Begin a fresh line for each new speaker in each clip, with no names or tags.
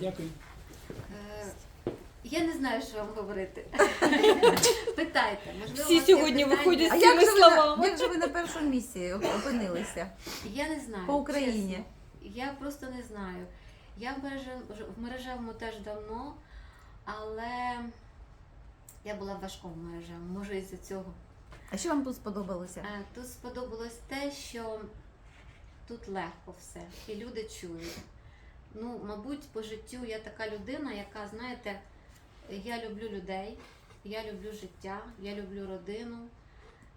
Дякую.
Е, Я не знаю, що вам говорити. Питайте. Можливо,
Всі сьогодні виходять з цими
же, ви на,
словами.
як же ви на першому місці опинилися?
Я не знаю.
По Україні.
чесно. Я просто не знаю. Я в мережа- в мережевому теж давно, але я була в важкому мережевому, може із-за цього.
А що вам тут сподобалося?
Е, Тут сподобалось те, що тут легко все, і люди чують. Ну, мабуть, по життю я така людина, яка, знаєте, я люблю людей, я люблю життя, я люблю родину.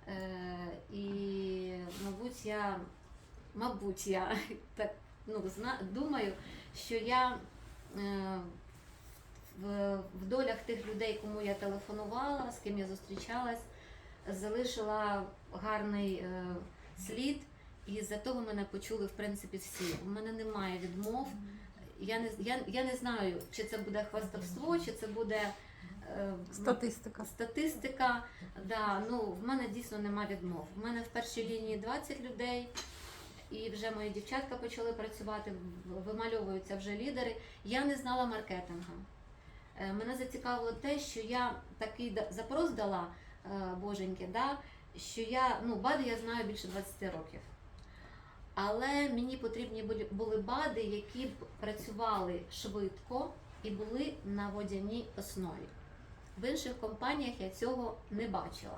Е, і, мабуть, я, мабуть, я так ну, зна, думаю, що я е, в, в долях тих людей, кому я телефонувала, з ким я зустрічалась, залишила гарний е, слід, і за того мене почули в принципі всі. У мене немає відмов. Я не, я, я не знаю, чи це буде хвастовство, чи це буде е,
Статистика.
статистика. Да, ну, в мене дійсно нема відмов. В мене в першій лінії 20 людей, і вже мої дівчатка почали працювати, вимальовуються вже лідери. Я не знала маркетингу. Е, Мене зацікавило те, що я такий запрос дала е, боженьки, да, що я, ну, бади я знаю більше 20 років. Але мені потрібні були, бади, які б працювали швидко і були на водяній основі. В інших компаніях я цього не бачила.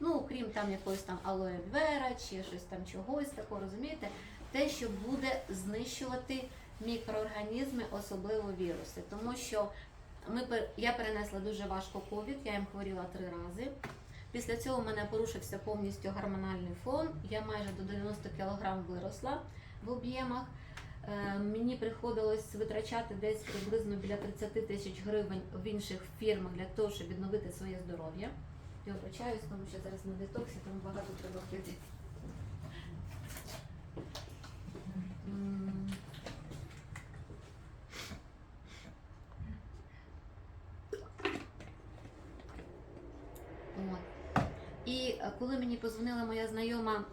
Ну, окрім там якоїсь там алоє вера чи щось там чогось такого, розумієте, те, що буде знищувати мікроорганізми, особливо віруси. Тому що ми, я перенесла дуже важко ковід, я їм хворіла три рази. Після цього в мене порушився повністю гормональний фон. Я майже до 90 кг виросла в об'ємах. Е, Мені приходилось витрачати десь приблизно біля 30 тисяч гривень в інших фірмах для того, щоб відновити своє здоров'я. Я вибачаюсь, тому що зараз на детоксі, тому багато треба пити. М. От. І е, коли мені позвонила моя знайома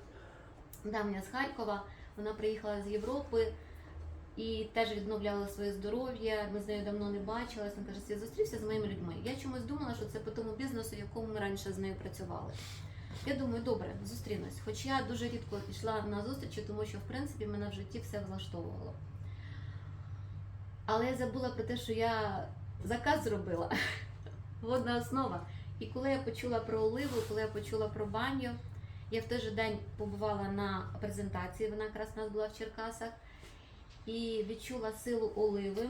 давня з Харкова, вона приїхала з Європи і теж відновляла своє здоров'я. Ми з нею давно не бачились. Вона каже, я зустрівся з моїми людьми. Я чомусь думала, що це по тому бізнесу, в якому ми раніше з нею працювали. Я думаю, добре, зустрінусь. Хоч я дуже рідко йшла на зустрічі, тому що в принципі мене в житті все влаштовувало. Але я забула про те, що я заказ зробила. Водна основа. І коли я почула про оливу, коли я почула про баню, я в той же день побувала на презентації, вона якраз у нас була в Черкасах, і відчула силу оливи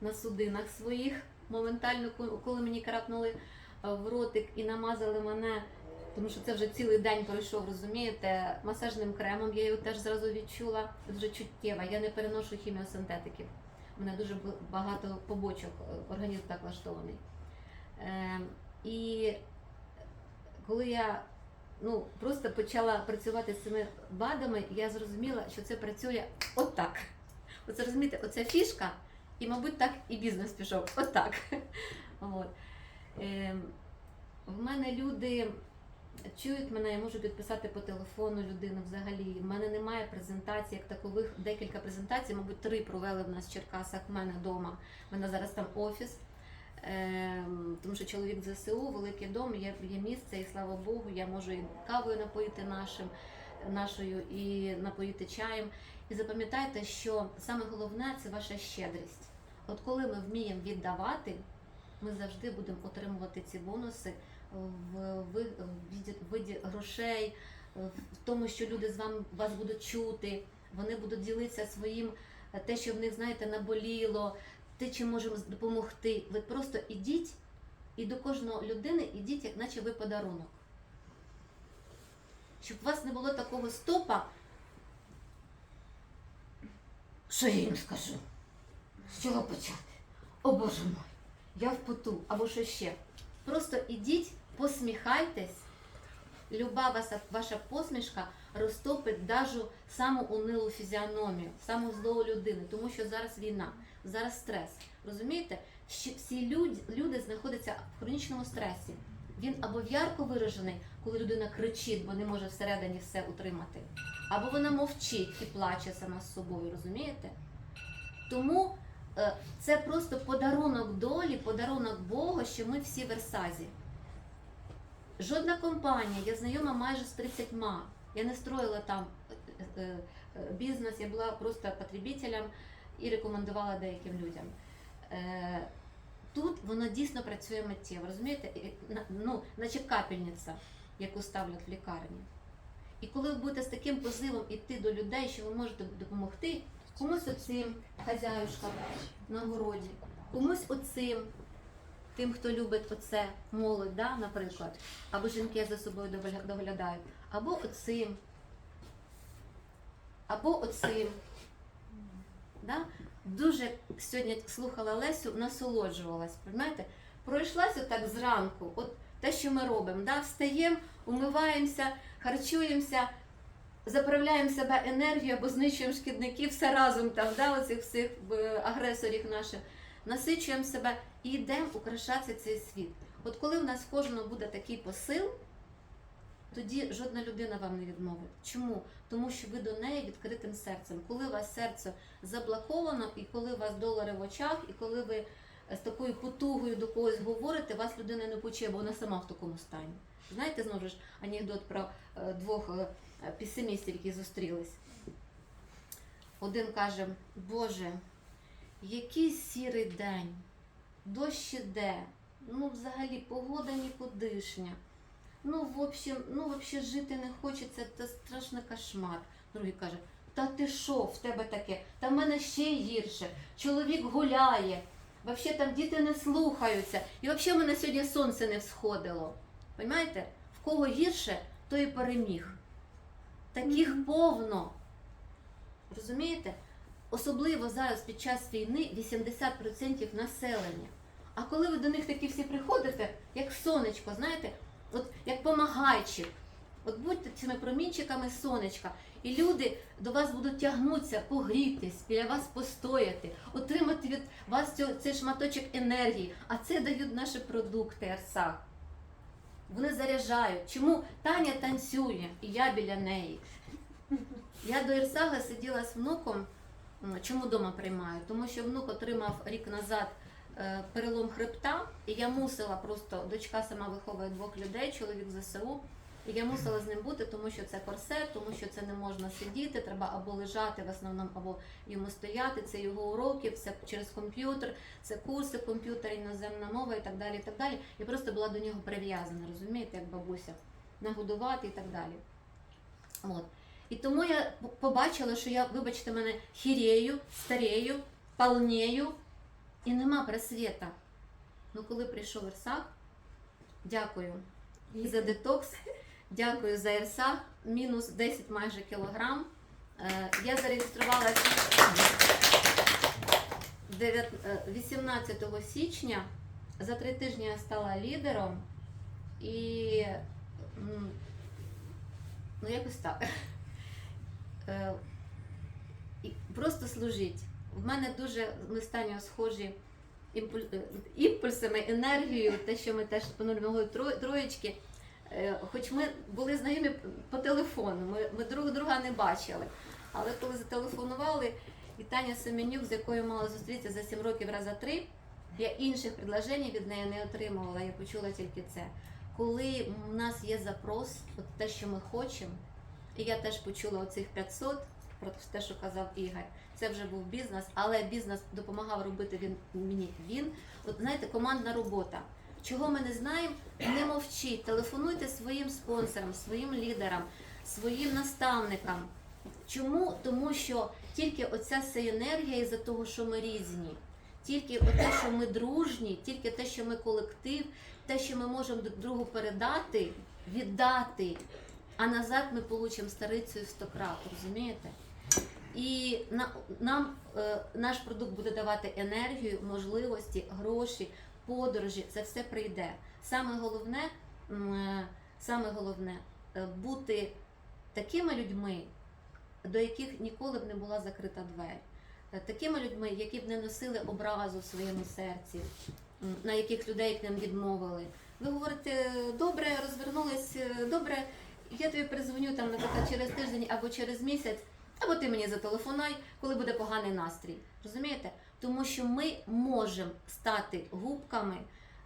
на судинах своїх. Моментально, коли мені крапнули е, в ротик і намазали мене, тому що це вже цілий день пройшов, розумієте, масажним кремом, я його теж зразу відчула, дуже чуттєва. Я не переношу хіміосинтетиків. У мене дуже багато побочок, е, організм так влаштований. Е, і коли я ну, просто почала працювати з цими БАДами, я зрозуміла, що це працює отак. Оце розумієте, оця фішка, і, мабуть, так і бізнес пішов. Отак. От. Ем, в мене люди чують мене, я можу підписати по телефону людину взагалі. В мене немає презентацій, як такових, декілька презентацій, мабуть, три провели в нас в Черкасах в мене вдома. У мене зараз там офіс. Ем, тому що чоловік ЗСУ, великий дом, є, є місце, і слава Богу, я можу і кавою напоїти нашим, нашою і напоїти чаєм. І запам'ятайте, що саме головне це ваша щедрість. От коли ми вміємо віддавати, ми завжди будемо отримувати ці бонуси в, виді грошей, в тому, що люди з вами вас будуть чути, вони будуть ділитися своїм, те, що в них, знаєте, наболіло, те, чим можемо допомогти. Ви просто ідіть і до кожної людини ідіть, як наче ви подарунок. Щоб у вас не було такого стопа. Що я їм скажу? З чого почати? О Боже мой, я в поту або що ще. Просто ідіть, посміхайтесь. Люба ваша, ваша посмішка розтопить даже саму унилу фізіономію, саму злу людину, тому що зараз війна, зараз стрес. Розумієте? Всі люди, люди знаходяться в хронічному стресі. Він або ярко виражений, коли людина кричить, бо не може всередині все утримати, або вона мовчить і плаче сама з собою, розумієте? Тому е, це просто подарунок долі, подарунок Бога, що ми всі в Версазі. Жодна компанія, я знайома майже з 30. Я не строїла там е, е, е, бізнес, я була просто потребителем і рекомендувала деяким людям. Тут воно дійсно працює миттєво, розумієте? Ну, наче капельниця, яку ставлять в лікарні. І коли ви будете з таким позивом іти до людей, що ви можете допомогти, комусь оцим хазяюшкам на городі, комусь оцим, тим, хто любить оце молодь, да, наприклад, або жінки за собою доглядають, або оцим, або оцим. Да? Дуже сьогодні слухала Лесю, насолоджувалась. Розумієте? Пройшлася так зранку, от те, що ми робимо, да? встаємо, умиваємося, харчуємося, заправляємо себе енергією або знищуємо шкідників, все разом там, да? оцих всіх е, агресорів наших, насичуємо себе і йдемо украшати цей світ. От коли в нас в кожного буде такий посил, тоді жодна людина вам не відмовить. Чому? Тому що ви до неї відкритим серцем. Коли у вас серце заблоковано, і коли у вас долари в очах, і коли ви е, з такою потугою до когось говорите, вас людина не почує, бо вона сама в такому стані. Знаєте, знову ж анекдот про е, двох е, песимістів, які зустрілись. Один каже: Боже, який сірий день, дощ іде, ну взагалі погода нікудишня. Ну, в общем, ну, вообще жити не хочеться, це страшний кошмар. Другий каже, та ти що, в тебе таке? Та в мене ще гірше. Чоловік гуляє, вообще там діти не слухаються. І взагалі в мене сьогодні сонце не всходило. Понимаєте? В кого гірше, той і переміг. Таких повно. Розумієте? Особливо зараз під час війни 80% населення. А коли ви до них такі всі приходите, як сонечко, знаєте, от як помагайчик, от будьте цими промінчиками сонечка, і люди до вас будуть тягнутися, погрітись, біля вас постояти, отримати від вас цю- цей шматочок енергії. А це дають наші продукти Арсах. Вони заряджають. Чому Таня танцює, і я біля неї. Я до Ірсага сиділа з внуком. Чому вдома приймаю? Тому що внук отримав рік назад е, перелом хребта, і я мусила просто, дочка сама виховує двох людей, чоловік ЗСУ, і я мусила з ним бути, тому що це корсет, тому що це не можна сидіти, треба або лежати в основному, або йому стояти, це його уроки, це через комп'ютер, це курси, комп'ютер, іноземна мова і так далі. і так далі. Я просто була до нього прив'язана, розумієте, як бабуся, нагодувати і так далі. От. І тому я побачила, що я, вибачте мене, хірею, старею, полнею, і нема просвіта. Ну, коли прийшов Ірсак, дякую і за детокс, дякую за Ірсак, мінус 10 майже кілограм. Е, Я зареєструвалася е, 18 січня. За три тижні я стала лідером і ну якось так. Е, Просто служіть. В мене дуже ми з Танею схожі е, імпульсами, енергією, те, що ми теж по троєчки. Е, Хоч ми були знайомі по телефону, ми, ми друг друга не бачили. Але коли зателефонували, і Таня Семенюк, з якою мала зустрітися за 7 років раза три, я інших предложень від неї не отримувала, я почула тільки це. Коли в нас є запрос, от те, що ми хочемо, і я теж почула оцих 500, про те, що казав Ігор. Це вже був бізнес, але бізнес допомагав робити він мені. Він, от знаєте, командна робота. Чого ми не знаємо, не мовчіть, телефонуйте своїм спонсорам, своїм лідерам, своїм наставникам. Чому? Тому що тільки оця енергія із-за того, що ми різні, тільки те, що ми дружні, тільки те, що ми колектив, те, що ми можемо друг другу передати, віддати, а назад ми получимо старицею 100 крат, розумієте? І на, нам е, наш продукт буде давати енергію, можливості, гроші, подорожі. Це все прийде. Саме головне, е, саме головне е, бути такими людьми, до яких ніколи б не була закрита двері. Такими людьми, які б не носили образу в своєму серці, на яких людей нам відмовили. Ви говорите, добре, розвернулись, добре, я тобі перезвоню там, наприклад, через тиждень або через місяць. Або ти мені зателефонуй, коли буде поганий настрій. Розумієте? Тому що ми можемо стати губками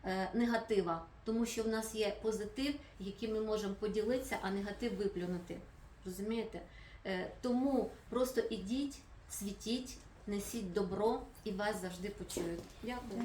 е, негатива, тому що в нас є позитив, яким ми можемо поділитися, а негатив виплюнути. Розумієте? Е, тому просто ідіть, світіть, несіть добро і вас завжди почують. Дякую.